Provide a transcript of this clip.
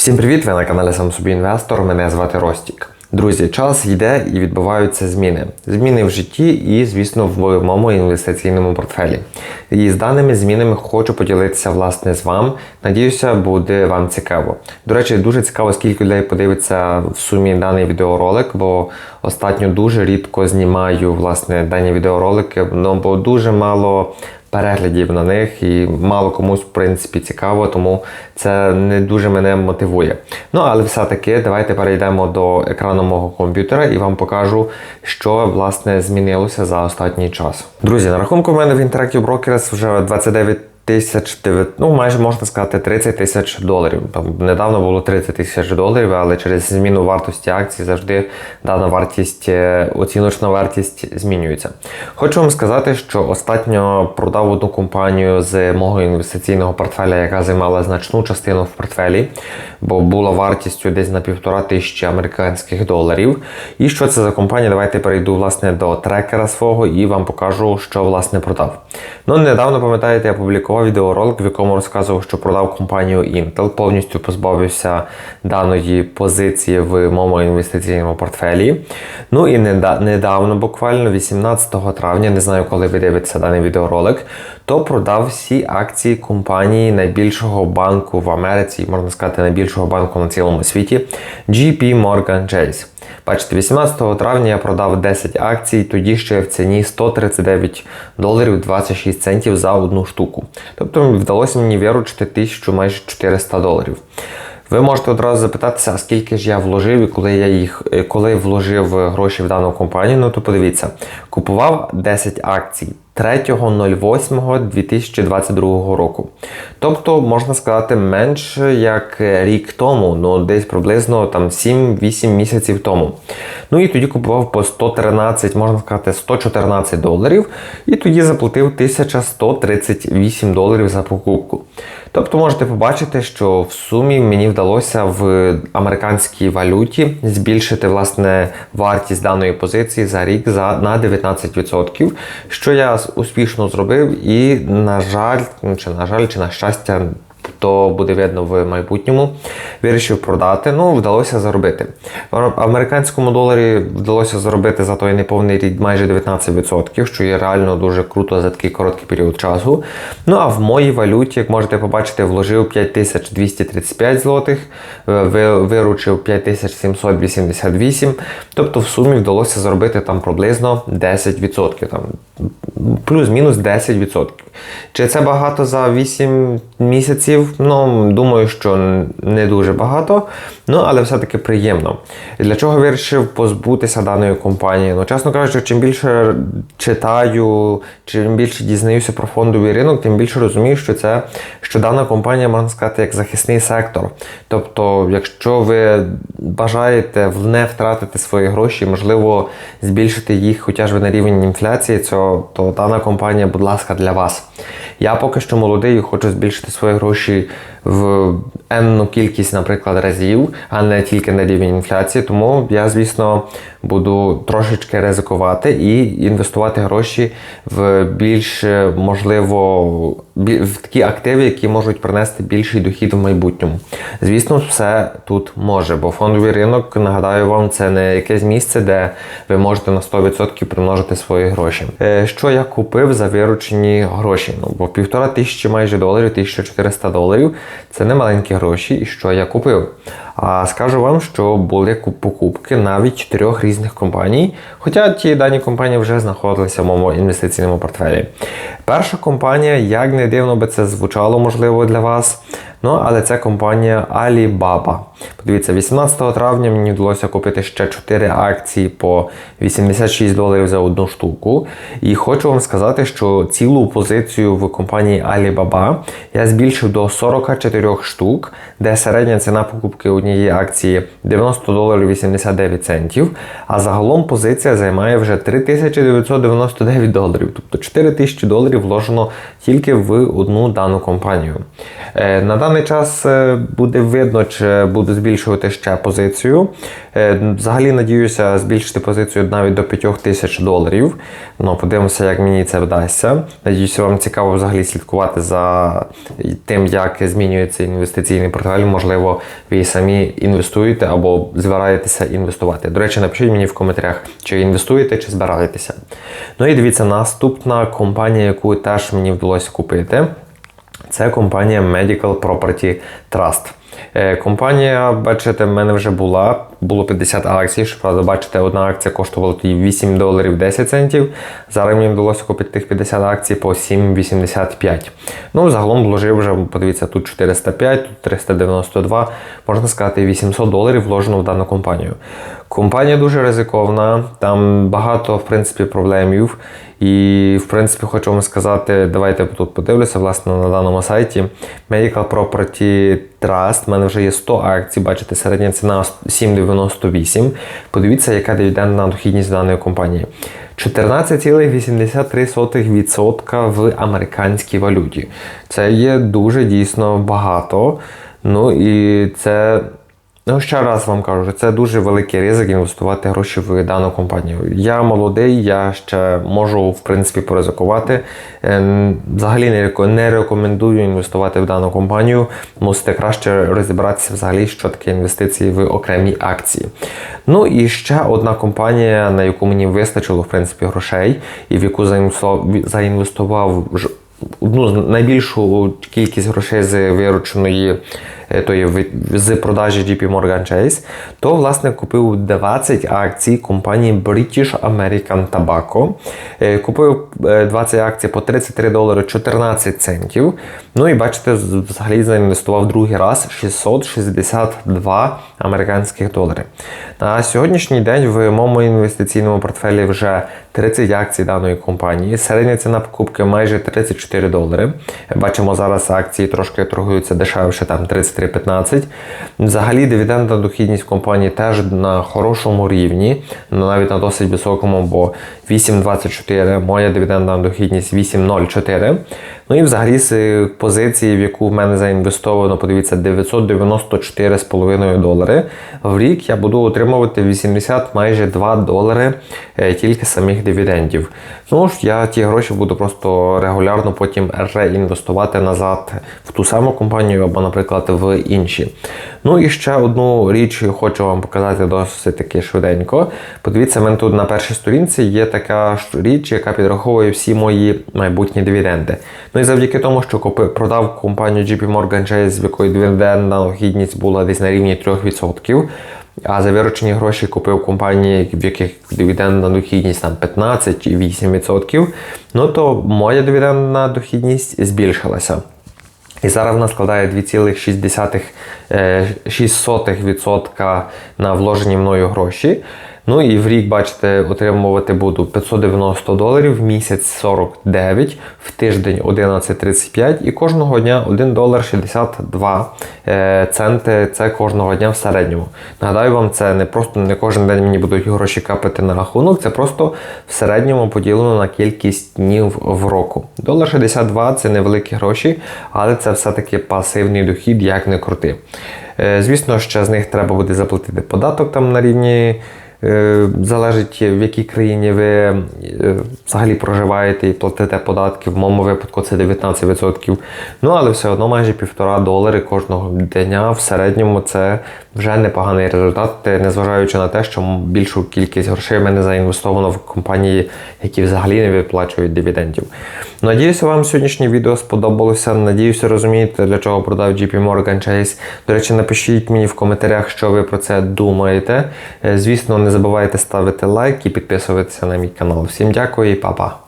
Всім привіт! Ви на каналі Сам собі інвестор. Мене звати Ростік. Друзі, час йде і відбуваються зміни. Зміни в житті і, звісно, в моєму інвестиційному портфелі. І з даними змінами хочу поділитися власне з вами. Надіюся, буде вам цікаво. До речі, дуже цікаво, скільки людей подивиться в сумі даний відеоролик, бо останньо дуже рідко знімаю власне дані відеоролики, ну бо дуже мало переглядів на них і мало комусь, в принципі, цікаво, тому це не дуже мене мотивує. Ну, але все-таки давайте перейдемо до екрану мого комп'ютера і вам покажу, що власне змінилося за останній час. Друзі, на рахунку в мене в Interactive Brokers вже 29 тисяч, ну майже можна сказати 30 тисяч доларів. Недавно було 30 тисяч доларів, але через зміну вартості акцій завжди дана вартість, е, оціночна вартість змінюється. Хочу вам сказати, що останньо продав одну компанію з мого інвестиційного портфеля, яка займала значну частину в портфелі, бо була вартістю десь на півтора тисячі американських доларів. І що це за компанія? Давайте перейду власне до трекера свого і вам покажу, що власне продав. Ну, недавно пам'ятаєте, я публікував відеоролик, в якому розказував, що продав компанію Intel, повністю позбавився даної позиції в моєму інвестиційному портфелі. Ну і недавно, буквально 18 травня, не знаю, коли ви дивитеся даний відеоролик, то продав всі акції компанії найбільшого банку в Америці, можна сказати, найбільшого банку на цілому світі JP Morgan Chase. Бачите, 18 травня я продав 10 акцій, тоді ще в ціні 139 доларів 26 центів за одну штуку. Тобто вдалося мені виручити 1000 майже 400 доларів. Ви можете одразу запитатися, а скільки ж я вложив і коли я їх коли вложив гроші в дану компанію, ну то подивіться, купував 10 акцій 3.08.2022 року. Тобто, можна сказати, менше як рік тому, ну десь приблизно там 7-8 місяців тому. Ну і тоді купував по 113, можна сказати, 114 доларів, і тоді заплатив 1138 доларів за покупку. Тобто можете побачити, що в сумі мені вдалося в американській валюті збільшити власне вартість даної позиції за рік за на 19%, що я успішно зробив, і, на жаль, чи на жаль, чи на щастя, то буде видно в майбутньому. Вирішив продати, ну, вдалося заробити. В американському доларі вдалося заробити за той неповний рік майже 19%, що є реально дуже круто за такий короткий період часу. Ну а в моїй валюті, як можете побачити, вложив 5235 злотих, виручив 5788, тобто в сумі вдалося заробити там приблизно 10%. Там, Плюс-мінус 10%. Чи це багато за 8 місяців? Ну, думаю, що не дуже багато, ну, але все-таки приємно. Для чого вирішив позбутися даної компанії? Ну, чесно кажучи, чим більше читаю, чим більше дізнаюся про фондовий ринок, тим більше розумію, що це що дана компанія, можна сказати, як захисний сектор. Тобто, якщо ви бажаєте не втратити свої гроші, можливо, збільшити їх хоча б на рівень інфляції, то, то дана компанія, будь ласка, для вас. Я поки що молодий хочу збільшити свої гроші в енну кількість, наприклад, разів, а не тільки на рівень інфляції. Тому я, звісно, буду трошечки ризикувати і інвестувати гроші в більш можливо в такі активи, які можуть принести більший дохід в майбутньому. Звісно, все тут може, бо фондовий ринок, нагадаю вам, це не якесь місце, де ви можете на 100% примножити свої гроші. Е, що я купив за виручені гроші? Ну, бо півтора тисячі майже доларів, 1400 доларів це не маленькі гроші, і що я купив. А скажу вам, що були покупки навіть чотирьох різних компаній, хоча ті дані компанії вже знаходилися в моєму інвестиційному портфелі. Перша компанія, як не дивно би це звучало, можливо, для вас. Ну, але це компанія Alibaba. Подивіться, 18 травня мені вдалося купити ще 4 акції по 86 доларів за одну штуку. І хочу вам сказати, що цілу позицію в компанії Alibaba я збільшив до 44 штук, де середня ціна покупки однієї акції 90 доларів 89 центів. А загалом позиція займає вже 3999 доларів. Тобто 4000 доларів вложено тільки в одну дану компанію. Е, на даний час е, буде видно, чи буду збільшувати ще позицію. Е, Взагалі надіюся збільшити позицію навіть до 5 тисяч доларів. Ну, подивимося, як мені це вдасться. Надіюся, вам цікаво взагалі слідкувати за тим, як змінюється інвестиційний портфель. Можливо, ви самі інвестуєте або збираєтеся інвестувати. До речі, напишіть мені в коментарях, чи інвестуєте, чи збираєтеся. Ну і дивіться, наступна компанія, яку теж мені вдалося купити. Це компанія Medical Property Trust. Е, Компанія, бачите, в мене вже була, було 50 акцій. Щоправда, бачите, одна акція коштувала тоді 8 доларів 10 центів. Зараз мені вдалося купити тих 50 акцій по 7,85. Ну, загалом вложив вже, подивіться, тут 405, тут 392, можна сказати, 800 доларів вложено в дану компанію. Компанія дуже ризикована, там багато, в принципі, проблемів. І, в принципі, хочу вам сказати, давайте тут подивлюся, власне, на даному сайті. Medical Property Trust. У мене вже є 100 акцій, бачите, середня ціна 7,98. Подивіться, яка дивідендна дохідність даної компанії. 14,83% в американській валюті. Це є дуже дійсно багато. Ну і це. Ну, ще раз вам кажу, це дуже великий ризик інвестувати гроші в дану компанію. Я молодий, я ще можу в принципі поризикувати. Ем, Взагалі не рекомендую інвестувати в дану компанію. Мусите краще розібратися взагалі, що таке інвестиції в окремі акції. Ну і ще одна компанія, на яку мені вистачило в принципі грошей, і в яку заінвестував- одну найбільшу кількість грошей з вирученої е, тої з продажі JP Morgan Chase, то власне купив 20 акцій компанії British American Tobacco. Е, Купив е, 20 акцій по 33 долари 14 центів. Ну і бачите, взагалі заінвестував другий раз 662 американських долари. На сьогоднішній день в моєму інвестиційному портфелі вже 30 акцій даної компанії. Середня ціна покупки майже 34 долари. Бачимо, зараз акції трошки торгуються дешевше, там 33,15. Взагалі, дивідендна дохідність компанії теж на хорошому рівні, навіть на досить високому, бо 8,24, моя дивідендна дохідність 8,04. Ну і взагалі з позиції, в яку в мене заінвестовано, подивіться, 994,5 долари. В рік я буду отримувати 80 майже 2 долари е, тільки самих дивідендів. Ну ж я ті гроші буду просто регулярно потім реінвестувати назад в ту саму компанію або, наприклад, в інші. Ну і ще одну річ хочу вам показати досить таки швиденько. Подивіться, мене тут на першій сторінці є така річ, яка підраховує всі мої майбутні дивіденди. Ну і завдяки тому, що купив, продав компанію JP Morgan Chase, в якої дивідендна гідність була десь на рівні 3%. А за виручені гроші купив компанії, в яких дивідендна дохідність там 15 і 8%, ну то моя дивідендна дохідність збільшилася. І зараз вона складає 2,6% на вложені мною гроші. Ну і в рік, бачите, отримувати буду 590 доларів, в місяць 49, в тиждень 11,35 і кожного дня 1 долар 62 е, центи. Це кожного дня в середньому. Нагадаю вам, це не просто не кожен день мені будуть гроші капати на рахунок, це просто в середньому поділено на кількість днів в року. Долар 62 це невеликі гроші, але це все-таки пасивний дохід, як не крути. Е, Звісно, ще з них треба буде заплатити податок там на рівні. Е, Залежить, в якій країні ви е, взагалі проживаєте і платите податки. В моєму випадку це 19%. Ну, але все одно майже півтора долари кожного дня в середньому це вже непоганий результат, е, незважаючи на те, що більшу кількість грошей в мене заінвестовано в компанії, які взагалі не виплачують дивідендів. Надіюся, вам сьогоднішнє відео сподобалося. Надіюся, розумієте, для чого продав JP Morgan Chase. До речі, напишіть мені в коментарях, що ви про це думаєте. Е, Звісно, не забувайте ставити лайк і підписуватися на мій канал. Всім дякую і па-па!